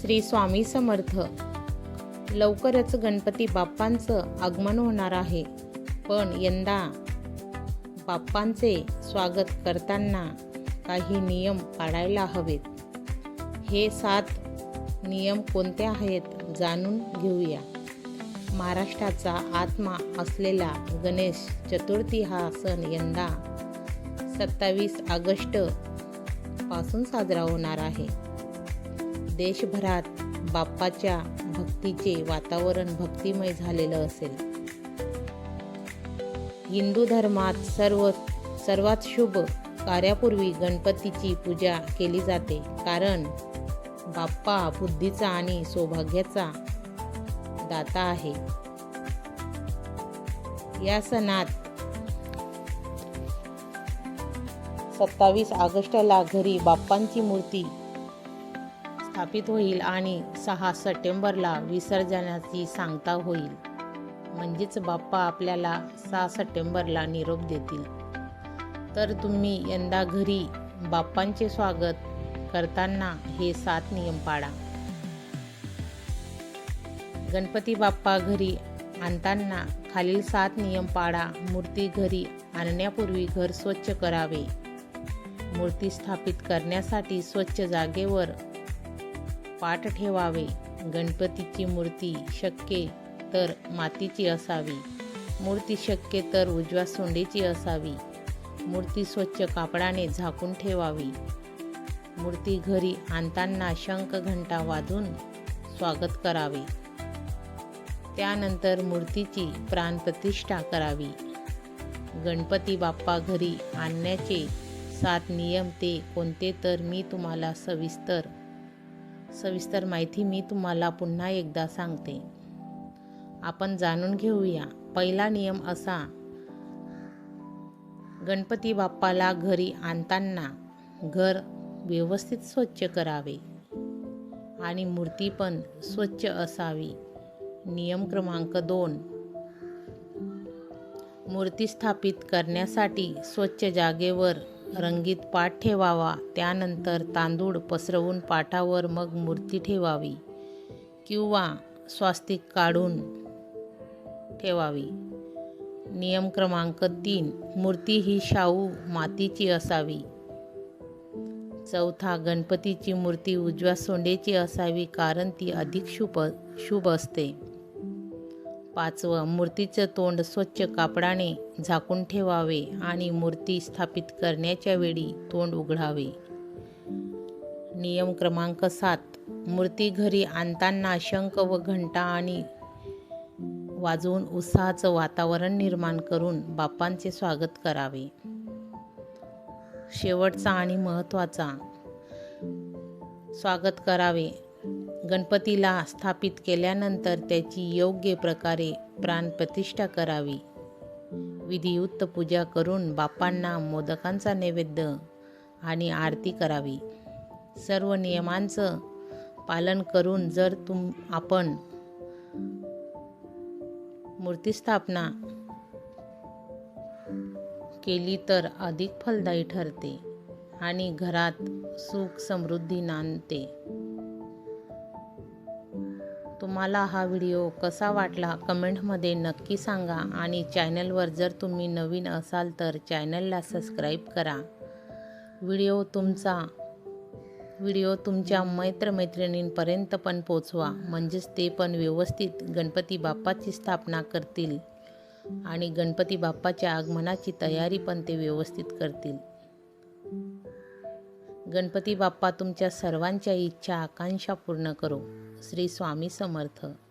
श्री स्वामी समर्थ. लवकरच गणपती बाप्पांचं आगमन होणार आहे. पण यंदा बाप्पांचे स्वागत करताना काही नियम पाळायला हवेत. हे सात नियम कोणते आहेत जाणून घेऊया. महाराष्ट्राचा आत्मा असलेला गणेश चतुर्थी हा सण यंदा सत्तावीस ऑगस्टपासून साजरा होणार आहे. देशभरात बाप्पाच्या भक्तीचे वातावरण भक्तिमय झालेलं असेल. हिंदू धर्मात सर्व सर्वात शुभ कार्यापूर्वी गणपतीची पूजा केली जाते. कारण बाप्पा बुद्धीचा आणि सौभाग्याचा दाता आहे. या सणात सत्तावीस ऑगस्टला घरी बाप्पांची मूर्ती स्थापित होईल आणि सहा सप्टेंबरला विसर्जनाची सांगता होईल. म्हणजेच बाप्पा आपल्याला सहा सप्टेंबरला निरोप देतील. तर तुम्ही यंदा घरी बाप्पांचे स्वागत करताना हे सात नियम पाळा. गणपती बाप्पा घरी आणताना खालील सात नियम पाळा. मूर्ती घरी आणण्यापूर्वी घर स्वच्छ करावे. मूर्ती स्थापित करण्यासाठी स्वच्छ जागेवर पाठ ठेवावे. गणपतीची मूर्ती शक्य तर मातीची असावी. मूर्ती शक्य तर उजव्या सोंडेची असावी. मूर्ती स्वच्छ कापडाने झाकून ठेवावी. मूर्ती घरी आणताना शंख घंटा वाजून स्वागत करावे. त्यानंतर मूर्तीची प्राणप्रतिष्ठा करावी. गणपती बाप्पा घरी आणण्याचे सात नियम ते कोणते तर मी तुम्हाला सविस्तर सविस्तर माहिती मी तुम्हाला पुन्हा एकदा सांगते. आपण जाणून घेऊया. पहिला नियम असा गणपती बाप्पाला घरी आणताना घर व्यवस्थित स्वच्छ करावे आणि मूर्ती पण स्वच्छ असावी. नियम क्रमांक दोन मूर्ती स्थापित करण्यासाठी स्वच्छ जागेवर रंगीत पाट ठेवावा. त्यानंतर तांदूळ पसरवून पाटावर मग मूर्ती ठेवावी किंवा स्वास्तिक काढून ठेवावी. नियम क्रमांक तीन. मूर्ती ही शाहू मातीची असावी. चौथा. गणपतीची मूर्ती उजव्या सोंडेची असावी कारण ती अधिक शुभ शुभ असते. पाचवं मूर्तीचं तोंड स्वच्छ कापडाने झाकून ठेवावे आणि मूर्ती स्थापित करण्याच्या वेळी तोंड उघडावे. नियम क्रमांक सात. मूर्ती घरी आणताना शंख व घंटा आणि वाजवून उत्साहाचं वातावरण निर्माण करून बाप्पांचे स्वागत करावे. शेवटचा आणि महत्त्वाचा स्वागत करावे. गणपतीला स्थापित केल्यानंतर त्याची योग्य प्रकारे प्राणप्रतिष्ठा करावी. विधियुक्त पूजा करून बापांना मोदकांचा नैवेद्य आणि आरती करावी. सर्व नियमांचं पालन करून जर तुम आपण मूर्तीस्थापना केली तर अधिक फलदायी ठरते आणि घरात सुख समृद्धी नांदते. तुम्हाला हा व्हिडिओ कसा वाटला कमेंटमध्ये नक्की सांगा आणि चॅनलवर जर तुम्ही नवीन असाल तर चॅनलला सबस्क्राईब करा. व्हिडिओ तुमचा व्हिडिओ तुमच्या मैत्रमैत्रिणींपर्यंत पण पोचवा म्हणजेच ते पण व्यवस्थित गणपती बाप्पाची स्थापना करतील आणि गणपती बाप्पाच्या आगमनाची तयारी पण ते व्यवस्थित करतील. गणपती बाप्पा तुमच्या सर्वांच्या इच्छा आकांक्षा पूर्ण करो. श्री स्वामी समर्थ.